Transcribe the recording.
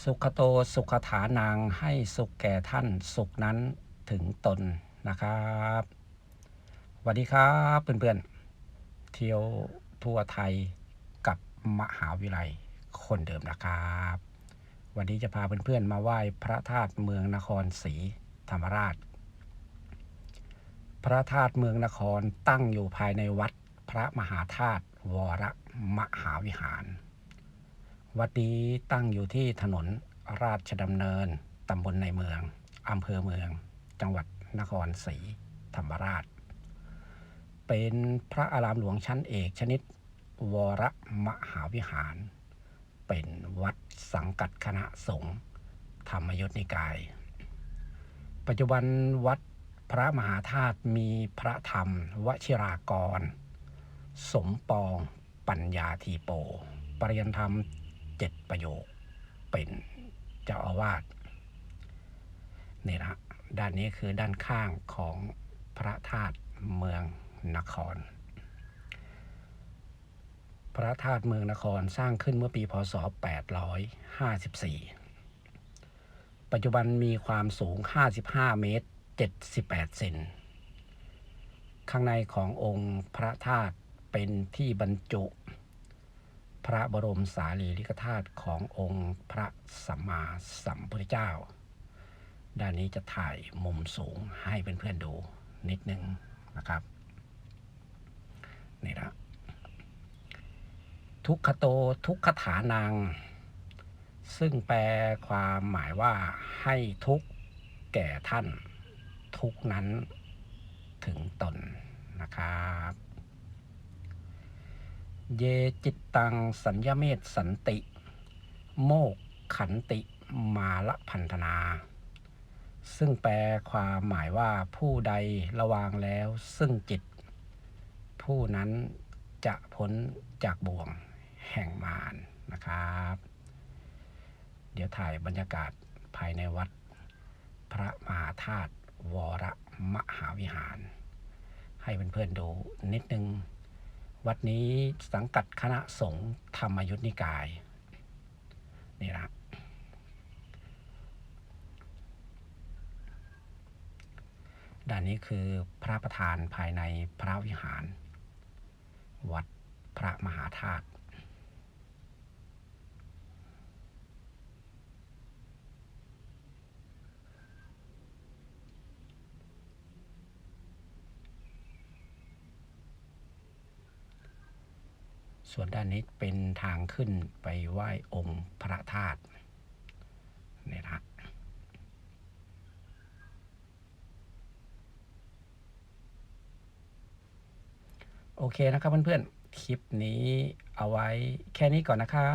สุขโตสุขฐานังให้สุขแก่ท่านสุขนั้นถึงตนนะครับสวัสดีครับเพื่อนๆ เที่ยวทั่วไทยกับมหาวิทยาลัยคนเดิมนะครับ วันนี้จะพาเพื่อนๆมาไหว้พระธาตุเมืองนครศรีธรรมราช พระธาตุเมืองนครตั้งอยู่ภายในวัดพระมหาธาตุวรมหาวิหาร วัดนี้ตั้งอยู่ที่ถนนราชดำเนิน ตำบลในเมือง อำเภอเมือง จังหวัดนครศรีธรรมราช เป็นพระอารามหลวงชั้นเอกชนิด วรมหาวิหาร เป็นวัดสังกัดคณะสงฆ์ธรรมยุทธนิกาย ปัจจุบันวัดพระมหาธาตุมีพระธรรม วชิรากร สมปองปัญญาทีโปปริยธรรม เจ็ดประโยคเป็นเจ้าอาวาสนี่นะด้านนี้คือด้านข้างของพระธาตุเมืองนคร พระธาตุเมืองนครสร้างขึ้นเมื่อปีพศ 854 ปัจจุบันมีความสูง 55 เมตร 78 เซน ข้างในขององค์พระธาตุเป็นที่บรรจุ พระบรมสารีริกธาตุขององค์พระสัมมาสัมพุทธเจ้า ด้านนี้จะถ่ายมุมสูงให้เพื่อนๆดูนิดนึงนะครับนี่นะทุกขโตทุกขฐานัง ซึ่งแปลความหมายว่าให้ทุกแก่ท่าน ทุกนั้นถึงตนนะครับ เยจิตตังสัญญเมตสันติ โมกขันติมาละพันธนา ซึ่งแปลความหมายว่าผู้ใดระวางแล้วซึ่งจิต ผู้นั้นจะพ้นจากบ่วงแห่งมารนะครับ เดี๋ยวถ่ายบรรยากาศภายในวัด พระมหาธาตุวรมหาวิหาร ให้เพื่อนๆดูนิดนึง วัดนี้สังกัดคณะสงฆ์ธรรมยุทธนิกาย นี่นะด้านนี้คือพระประธานภายในพระวิหาร วัดพระมหาธาตุ ส่วนด้านนี้เป็นทางขึ้นไปไหว้องค์พระธาตุนี่นะโอเคนะครับเพื่อนๆ คลิปนี้เอาไว้แค่นี้ก่อนนะครับ